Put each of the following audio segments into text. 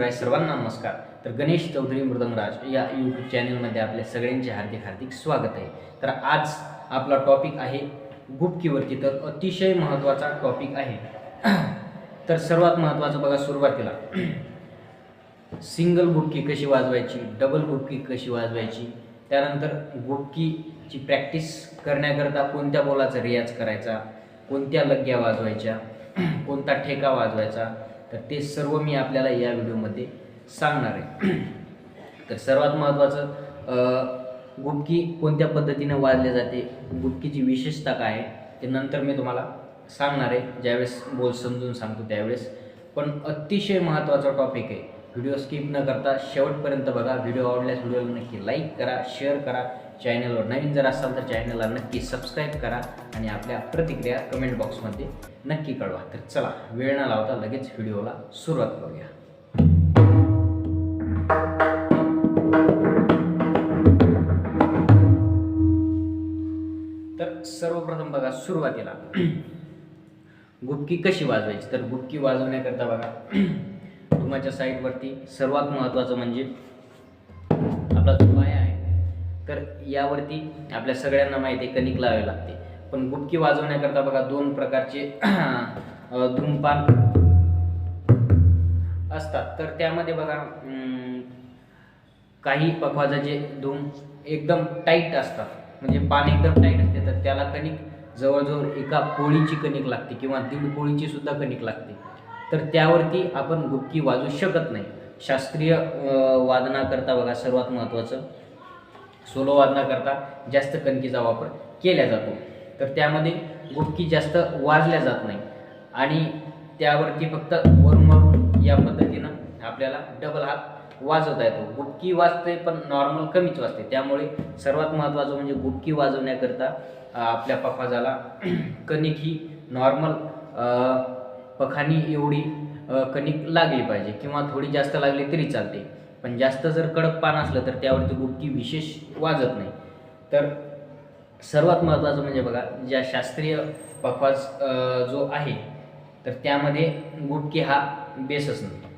शिवराय सर्वांना नमस्कार. तर गणेश चौधरी मृदंगराज या यूट्यूब चॅनलमध्ये आपल्या सगळ्यांचे हार्दिक हार्दिक स्वागत आहे. तर आज आपला टॉपिक आहे गुपकीवरती तर अतिशय महत्त्वाचा टॉपिक आहे. तर सर्वात महत्त्वाचं बघा सुरुवातीला. सिंगल गुपकी कशी वाजवायची? डबल गुपकी कशी वाजवायची? त्यानंतर गुपकीची प्रॅक्टिस करण्याकरता कोणत्या बोलाचा रियाज करायचा? कोणत्या लग्ग्या वाजवायच्या? कोणता ठेका वाजवायचा? तर ते सर्व मी आपल्याला या व्हिडिओमध्ये सांगणार आहे. तर सर्वात महत्त्वाचं अ, गुपकी कोणत्या पद्धतीने वाजले जाते गुपकीची विशेषता काय आहे ते नंतर मी तुम्हाला सांगणार आहे. ज्यावेळेस बोल समजून सांगतो त्यावेळेस. पण अतिशय महत्त्वाचा टॉपिक आहे. व्हिडिओ स्किप न करता शेवटपर्यंत बघा. व्हिडिओ आवडल्यास व्हिडिओला नक्की लाईक करा शेअर करा. चॅनलवर नवीन जर असाल तर चॅनलला नक्की सबस्क्राईब करा आणि आपल्या प्रतिक्रिया कमेंट बॉक्समध्ये नक्की कळवा. तर चला वेळ न लावता लगेच व्हिडिओला सुरुवात करूया. तर सर्वप्रथम बघा सुरुवातीला. गुपकी कशी वाजवायची? तर गुपकी वाजवण्याकरता बघा. तुमच्या साईडवरती सर्वात महत्त्वाचं म्हणजे आपला जो पाया आहे तर यावरती आपल्या सगळ्यांना माहिती आहे कणिक लावावी लागते. पण गुटकी वाजवण्याकरता बघा दोन प्रकारचे धूमपान असतात. तर त्यामध्ये बघा काही पखवाजाचे धूम एकदम टाईट असतात म्हणजे पान एकदम टाईट असते तर त्याला कणिक जवळजवळ एका पोळीची कणिक लागते किंवा दीड पोळीची सुद्धा कणिक लागते. तर त्यावरती आपण गुपकी वाजवू शकत नाही. शास्त्रीय वादनाकरता बघा सर्वात महत्त्वाचं. सोलो वादनाकरता जास्त कणकीचा वापर केला जातो. तर त्यामध्ये गुपकी जास्त वाजल्या जात नाही. आणि त्यावरती फक्त वरून वरून या पद्धतीनं आपल्याला डबल हात वाजवता येतो. गुपकी वाजते पण नॉर्मल कमीच वाजते. त्यामुळे सर्वात महत्त्वाचं म्हणजे गुपकी वाजवण्याकरता आपल्या पफाजाला कणिक ही नॉर्मल पखानी एवढी कणिक लागली पाहिजे किंवा थोडी जास्त लागली तरी चालते. पण जास्त जर कडक पान असलं तर त्यावरती गुपकी विशेष वाजत नाही. तर सर्वात महत्त्वाचं म्हणजे बघा ज्या शास्त्रीय पखवाज जो आहे तर त्यामध्ये गुटकी हा बेसच नाही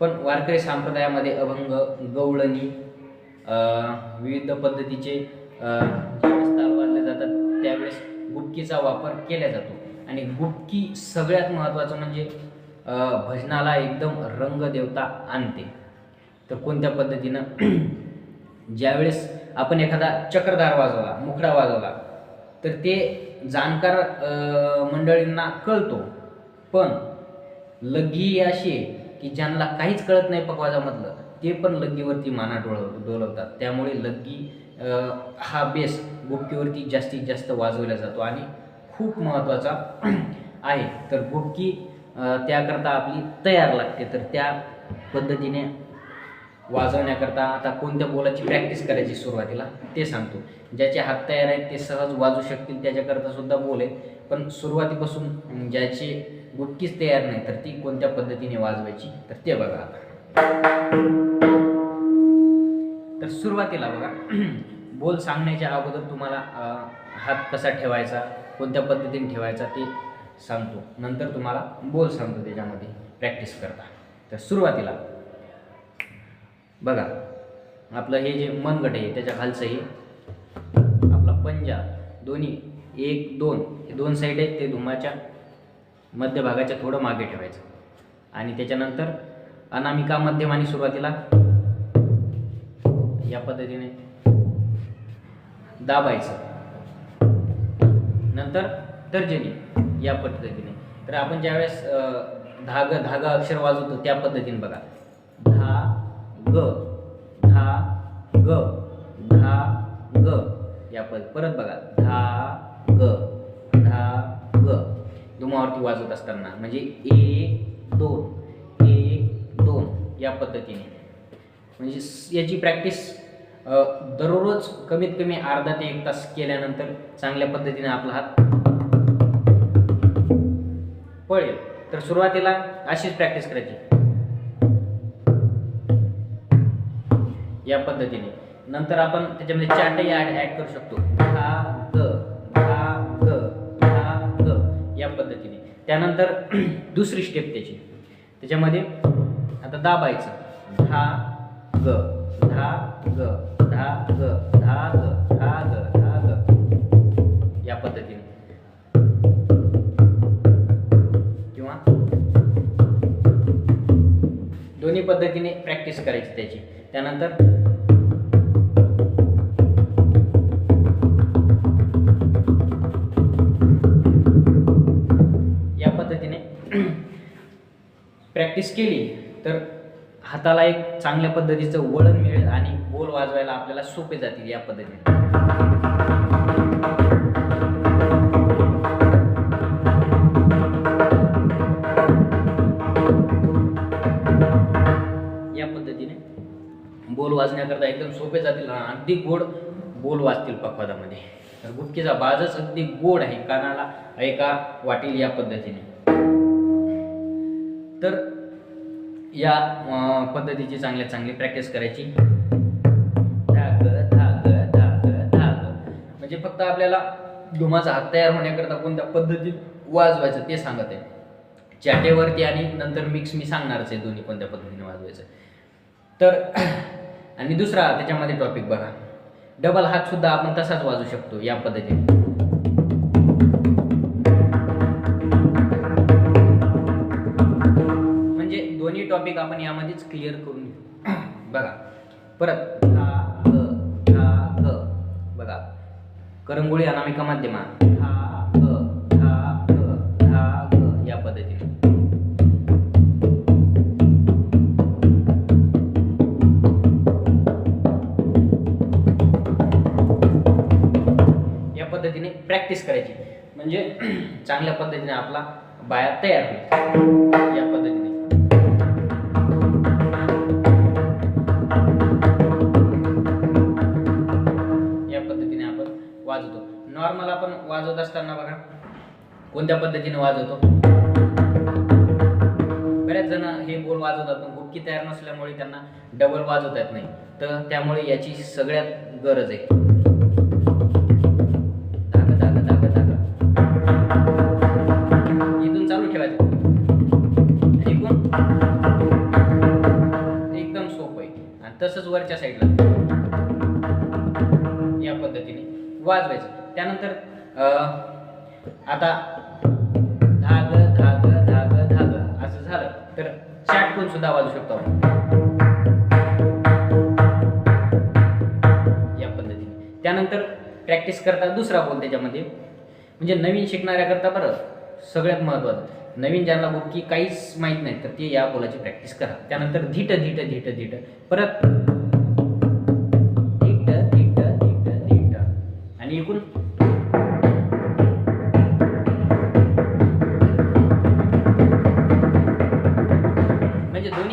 पण वारकरी संप्रदायामध्ये अभंग गवळणी विविध पद्धतीचे अं, वाजले जातात त्यावेळेस गुटकीचा वापर केला जातो. आणि गुटकी सगळ्यात महत्त्वाचं म्हणजे भजनाला एकदम रंगदेवता आणते. तर कोणत्या पद्धतीनं? ज्यावेळेस आपण एखादा चक्रधार वाजवला मुखडा वाजवला तर ते जाणकार मंडळींना कळतो. पण लग्गी अशी आहे की ज्यांना काहीच कळत नाही पकवाजामधलं ते पण लग्गीवरती माना डोळव डोलवतात. त्यामुळे लग्गी हा बेस गुपकीवरती जास्तीत जास्त वाजवला जातो आणि खूप महत्त्वाचा आहे. तर गुपकी त्याकरता आपली तयार लागते. तर त्या पद्धतीने वाजवण्याकरता आता कोणत्या बोलाची प्रॅक्टिस करायची सुरुवातीला ते सांगतो. ज्याचे हात तयार आहेत ते सहज वाजू शकतील त्याच्याकरता सुद्धा बोल आहे पण सुरुवातीपासून ज्याची गुटकीच तयार नाही तर ती कोणत्या पद्धतीने वाजवायची? तर ते बघा आता. तर सुरुवातीला बघा. बोल सांगण्याच्या अगोदर तुम्हाला हात कसा ठेवायचा कोणत्या पद्धतीने ठेवायचा ते सांगतो. नंतर तुम्हाला बोल सांगतो त्याच्यामध्ये. प्रॅक्टिस करता. तर सुरुवातीला बघा आपलं हे जे मनगट आहे त्याच्या खालचं हे आपला पंजा दोन्ही एक दोन हे दोन साईड आहेत ते धुमाच्या मध्यभागाच्या थोडं मागे ठेवायचं. आणि त्याच्यानंतर अनामिका मध्यम आणि सुरुवातीला या पद्धतीने दाबायचं. नंतर तर्जनी या पद्धतीने. तर आपण ज्यावेळेस अं, धाग धागा अक्षर वाजवतो त्या पद्धतीने बघा. धा ग धा ग धा ग या पद. परत बघा. धा ग धा ग. धुमावरती वाजवत असताना म्हणजे एक दोन एक दोन या पद्धतीने. म्हणजे याची प्रॅक्टिस दररोज कमीत कमी अर्धा ते एक तास केल्यानंतर चांगल्या पद्धतीने आपला हात पळेल. तर सुरुवातीला अशीच प्रॅक्टिस करायची. या पद्धतीने. नंतर आपण त्याच्यामध्ये चाटही ॲड ॲड करू शकतो. धा ग धा ग धा ग या पद्धतीने. त्यानंतर दुसरी स्टेप त्याची. त्याच्यामध्ये आता दाबायचं. धा ग धा ग. धा ग धा ग धा ग धा ग या पद्धतीने. किंवा दोन्ही पद्धतीने प्रॅक्टिस करायची त्याची. त्यानंतर या पद्धतीने प्रॅक्टिस केली तर हाताला एक चांगल्या पद्धतीचं वळण मिळेल आणि बोल वाजवायला आपल्याला सोपे जातील या पद्धतीने. या पद्धतीने बोल वाजण्याकरता एकदम सोपे जातील. अगदी गोड बोल वाजतील पखवादामध्ये. तर गुटकीचा बाजच अगदी गोड आहे. कानाला ऐका वाटेल या पद्धतीने. तर या पद्धतीची चांगल्या चांगली प्रॅक्टिस करायची. धाग धाग धाग धाग म्हणजे फक्त आपल्याला धुमाचा हात तयार होण्याकरता कोणत्या पद्धतीत वाजवायचं ते सांगत आहे. चाटेवरती आणि नंतर मिक्स मी सांगणारच आहे दोन्ही कोणत्या पद्धतीने वाजवायचं. तर आणि दुसरा त्याच्यामध्ये टॉपिक बघा. डबल हात सुद्धा आपण तसाच वाजवू शकतो या पद्धतीने. टॉपिक आपण यामध्येच क्लिअर करून घेऊ. बघा. परत धा धा ग. बघा. करंगोळी अनामिका माध्यमा. ग धा ग धा ग या पद्धतीने. या पद्धतीने प्रॅक्टिस करायची. म्हणजे चांगल्या पद्धतीने आपला बाया तयार होईल. या पद्धतीने. कोणत्या पद्धतीने वाजवतो? बऱ्याच जण हे बोल वाजवतात पण गुटकी तयार नसल्यामुळे त्यांना डबल वाजवता येत नाही. तर त्यामुळे याची सगळ्यात गरज आहे. इथून चालू एकदम सोपं आहे. तसंच वरच्या साईडला या पद्धतीने वाजवायचं. त्यानंतर अं, आता धाग धाग धाग धाग. असं झालं. तर चाटकून सुद्धा वाजू शकतो आपण. या पद्धतीने. त्यानंतर प्रॅक्टिस करता दुसरा बोल त्याच्यामध्ये. म्हणजे नवीन शिकणाऱ्याकरता बरं सगळ्यात महत्त्वाचं नवीन ज्यांना बोल की काहीच माहीत नाही तर ते या बोलाची प्रॅक्टिस करा. त्यानंतर धीट धीट धीट धीट. परत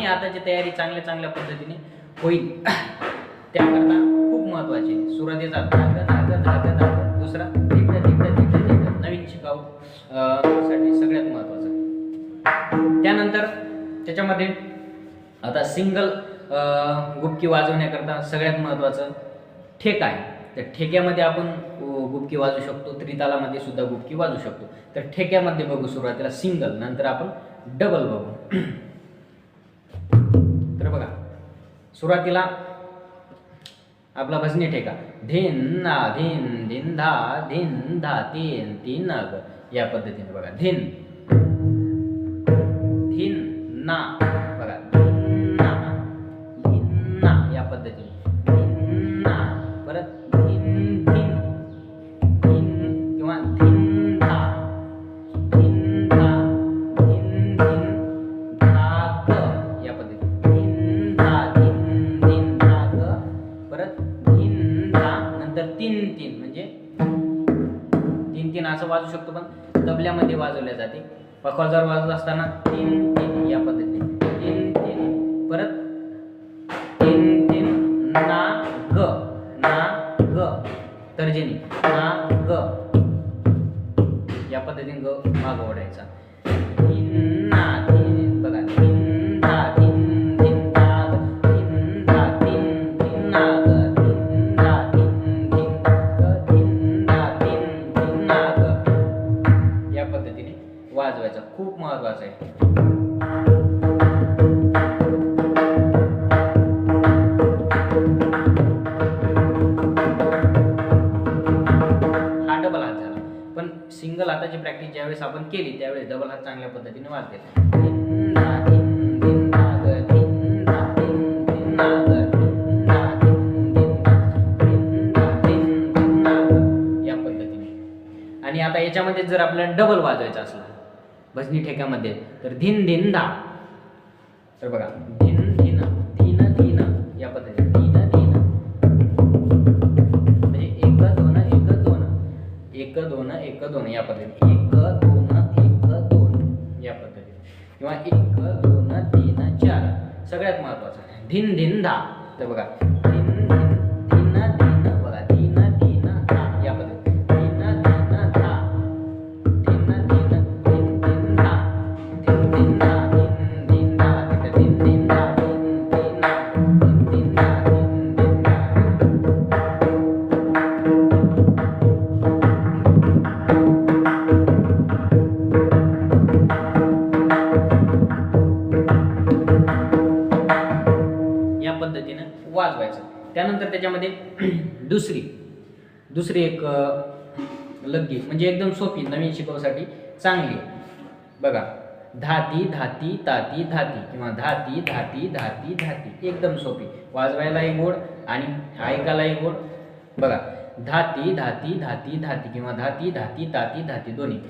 आणि आताची तयारी चांगल्या चांगल्या पद्धतीने होईल. त्याकरता खूप महत्त्वाचे आहे. सुरुवातीचा धाग धाग धाग धाग दुसरा धीट धीट धीट धीट नवीन शिकाऊ साठी सगळ्यात महत्वाचं त्यानंतर त्याच्यामध्ये आता सिंगल गुपकी वाजवण्याकरता सगळ्यात महत्वाचं ठेका आहे. तर ठेक्यामध्ये आपण गुपकी वाजू शकतो. त्रितालामध्ये सुद्धा गुपकी वाजवू शकतो. तर ठेक्यामध्ये बघू सुरुवातीला सिंगल नंतर आपण डबल बघू. सुरुवातीला आपला भजनी ठेका धिन ना धिन धिन धा धिन धा तीन तीन या पद्धतीने बघा. धिन. धिन ना. नंतर तीन तीन म्हणजे? तीन तीन असं वाजू शकतो पण तबल्यामध्ये वाजवल्या जाते. पखवाजवर वाजवत असताना तीन तीन या पद्धतीने. तीन तीन परत तीन तीन ना खूप महत्त्वाचं आहे सिंगल हाताची प्रॅक्टिस ज्यावेळेस आपण केली त्यावेळेस डबल हात चांगल्या पद्धतीने वाजलेला या पद्धतीने आणि आता याच्यामध्ये जर आपल्याला डबल वाजवायचा असला भजनी ठेक्यामध्ये. तर धिन धिन धा तर बघा धिन धिन धिन धिन या पद्धतीने. धिन धिन. म्हणजे एक दोन एक दोन. एक दोन एक दोन या पद्धतीने. एक दोन एक दोन या पद्धतीने. किंवा एक दोन तीन चार. सगळ्यात महत्वाचं धिन धिन धा तर बघा दुसरी. दुसरी एक लग्गी म्हणजे एकदम सोपी नवीन शिकवसाठी चांगली. आहे. बघा धाती धाती ताती धाती किंवा धाती धाती धाती धाती. एकदम सोपी. वाजवायलाही गोड आणि ऐकायलाही गोड. बघा धाती धाती धाती धाती किंवा धाती धाती ताती धाती दोन्ही.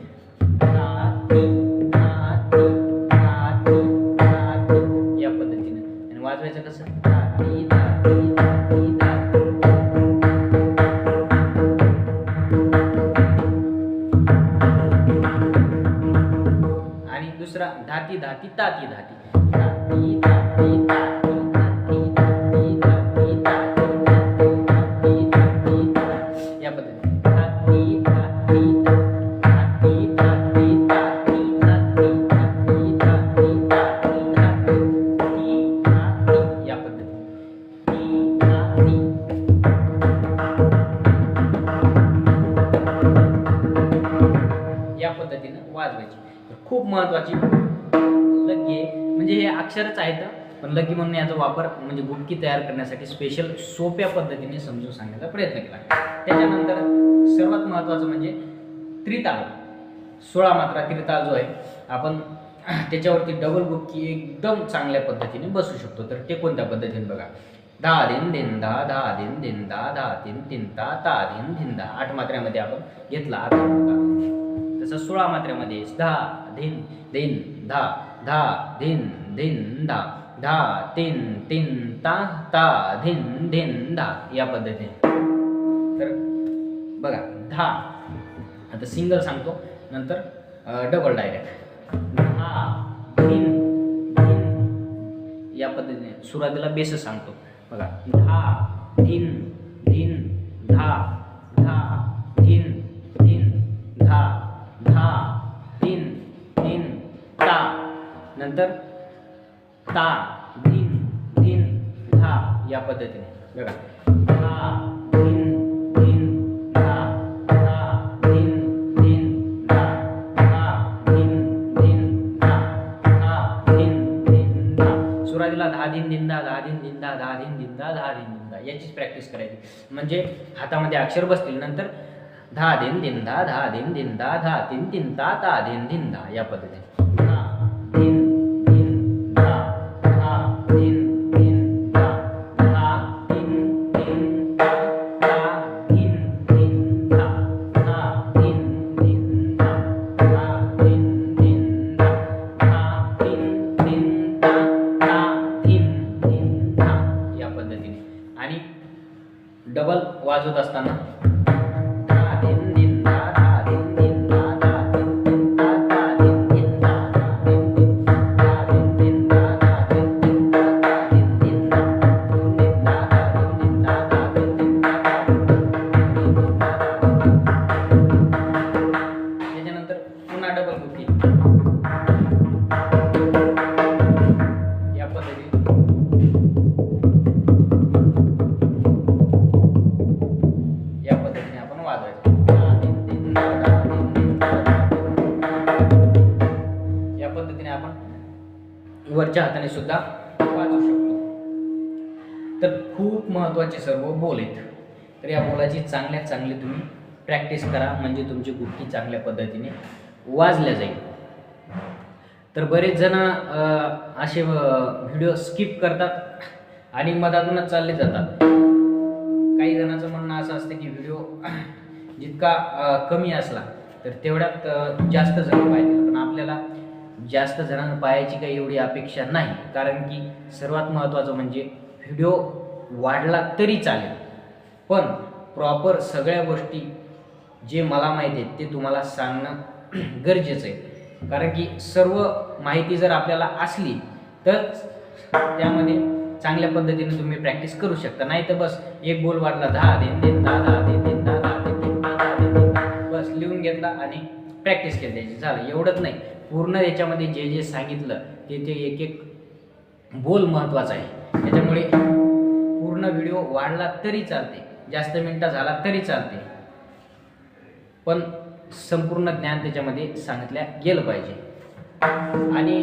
धाती ताती धाती धाती धाती धाती खूप महत्वाची पण म्हणून याचा वापर म्हणजे गुटकी तयार करण्यासाठी स्पेशल सोप्या पद्धतीने समजून सांगण्याचा प्रयत्न केला. त्याच्यानंतर सर्वात महत्त्वाचं म्हणजे त्रिताल सोळा मात्रा त्रिताल जो आहे आपण त्याच्यावरती डबल गुटकी एकदम चांगल्या पद्धतीने बसू शकतो. तर ते कोणत्या पद्धतीने बघा? दहा दिन दिन दहा धा दिन दिन दहा धा तीन तीन ता ता दिन दिन धा आठ मात्र्यामध्ये आपण घेतला आठ तसं सोळा मात्र्यामध्ये दहा धिन दिन धा धा धिन धिन धा धा तीन तीन ता ता धिन धिन धा या पद्धतीने. तर बघा धा. आता सिंगल सांगतो नंतर डबल डायरेक्ट धा धिन धिन या पद्धतीने. सुरुवातीला बेस सांगतो. बघा धा धिन धिन धा धा धिन धिन धा धा धिन धिन ता. नंतर ता. धिन धा सुरुवातीला दहा दिन दिंदा दहा दिन दिंदा दहा दिन दिंदा दहा दिन दिंदा. याचीच प्रॅक्टिस करायची. म्हणजे हातामध्ये अक्षर बसतील नंतर दहा दिन दिंदा दहा दिन दिंदा दहा दिन तीन ता ता दिन दिंदा या पद्धतीने. खूप महत्त्वाचे सर्व बोल आहेत. तर या बोलाची चांगल्यात चांगली तुम्ही प्रॅक्टिस करा म्हणजे तुमची गुटकी चांगल्या पद्धतीने वाजल्या जाईल. तर बरेच जण असे व्हिडिओ स्किप करतात आणि मधातूनच चालले जातात. काही जणांचं म्हणणं असं असतं की व्हिडिओ जितका कमी असला तर तेवढ्यात जास्त जण पाहिजे पण आपल्याला जास्त जणांना पाहायची काही एवढी अपेक्षा नाही. कारण की सर्वात महत्त्वाचं म्हणजे व्हिडिओ वाढला तरी चालेल. पण प्रॉपर सगळ्या गोष्टी जे मला माहिती आहेत ते तुम्हाला सांगणं गरजेचं आहे. कारण की सर्व माहिती जर आपल्याला असली तर त्यामध्ये चांगल्या पद्धतीने तुम्ही प्रॅक्टिस करू शकता. नाही तर बस एक बोल वाढला दहा दिन दिन दहा दहा दिन दिन दहा दहा दिन दिन दहा दहा दिन दिन. बस लिहून घेतला आणि प्रॅक्टिस केली त्याची. झालं. एवढंच नाही. पूर्ण याच्यामध्ये जे जे सांगितलं ते ते एक एक बोल महत्त्वाचा आहे. त्याच्यामुळे पूर्ण व्हिडिओ वाढला तरी चालते. जास्त मिनटा झाला तरी चालते. पण संपूर्ण ज्ञान त्याच्यामध्ये सांगितल्या गेलं पाहिजे. आणि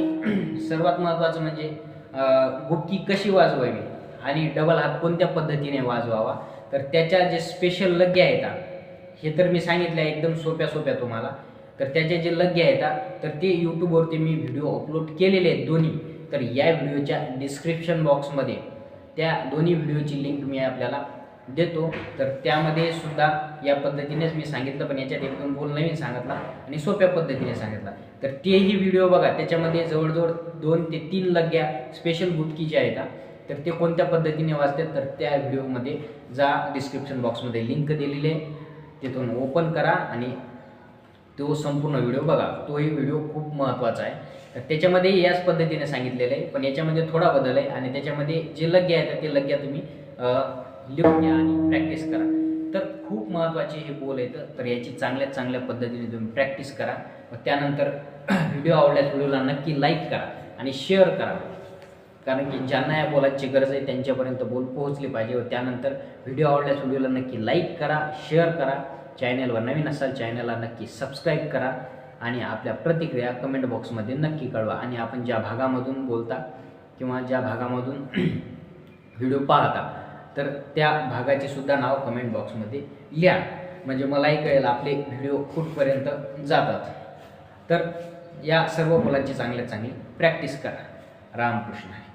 सर्वात महत्त्वाचं म्हणजे अं, कशी वाजवावी आणि डबल हात कोणत्या पद्धतीने वाजवावा? तर त्याच्या जे स्पेशल लग्गे आहेत हे तर मी सांगितलं आहे एकदम सोप्या सोप्या तुम्हाला. तर त्याचे जे लग्गे आहेत तर ते यूट्यूबवरती मी व्हिडिओ अपलोड केलेले आहेत दोन्ही. तर या व्हिडिओच्या डिस्क्रिप्शन बॉक्समध्ये त्या दोन्ही व्हिडिओची लिंक मी आपल्याला देतो. तर त्यामध्ये सुद्धा या पद्धतीनेच मी सांगितलं पण याच्यात एक दोन बोल नवीन सांगितला आणि सोप्या पद्धतीने सांगितला. तर तेही व्हिडिओ बघा त्याच्यामध्ये जवळजवळ दोन ते तीन लग्या स्पेशल बुटकीचे आहेत तर ते कोणत्या पद्धतीने वाचतात तर त्या व्हिडिओमध्ये जा डिस्क्रिप्शन बॉक्समध्ये लिंक दिलेली आहे. तिथून ओपन करा आणि तो संपूर्ण व्हिडिओ बघा. तोही व्हिडिओ खूप महत्त्वाचा आहे. तर त्याच्यामध्ये याच पद्धतीने सांगितलेलं आहे पण याच्यामध्ये थोडा बदल आहे आणि त्याच्यामध्ये जे लग्या आहेत ते लग्या तुम्ही लिहून घ्या आणि प्रॅक्टिस करा. तर खूप महत्त्वाचे हे बोल आहेत तर याची चांगल्या चांगल्या पद्धतीने तुम्ही प्रॅक्टिस करा. व त्यानंतर व्हिडिओ आवडल्यास व्हिडिओला नक्की लाईक करा आणि शेअर करा. कारण की ज्यांना या बोलाची गरज आहे त्यांच्यापर्यंत बोल पोहोचली पाहिजे. व त्यानंतर व्हिडिओ आवडल्यास व्हिडिओला नक्की लाईक करा शेअर करा. चॅनलवर नवीन असाल चॅनलला नक्की सबस्क्राईब करा. आणि आपल्या प्रतिक्रिया कमेंट बॉक्समध्ये नक्की कळवा. आणि आपण ज्या भागामधून बोलता किंवा ज्या भागामधून व्हिडिओ पाहता तर त्या भागाचे सुद्धा नाव कमेंट बॉक्समध्ये लिहा. म्हणजे मलाही कळेल आपले व्हिडिओ कुठपर्यंत जातात. तर या सर्व मुलांची चांगल्यात चांगली प्रॅक्टिस करा. रामकृष्ण. आहे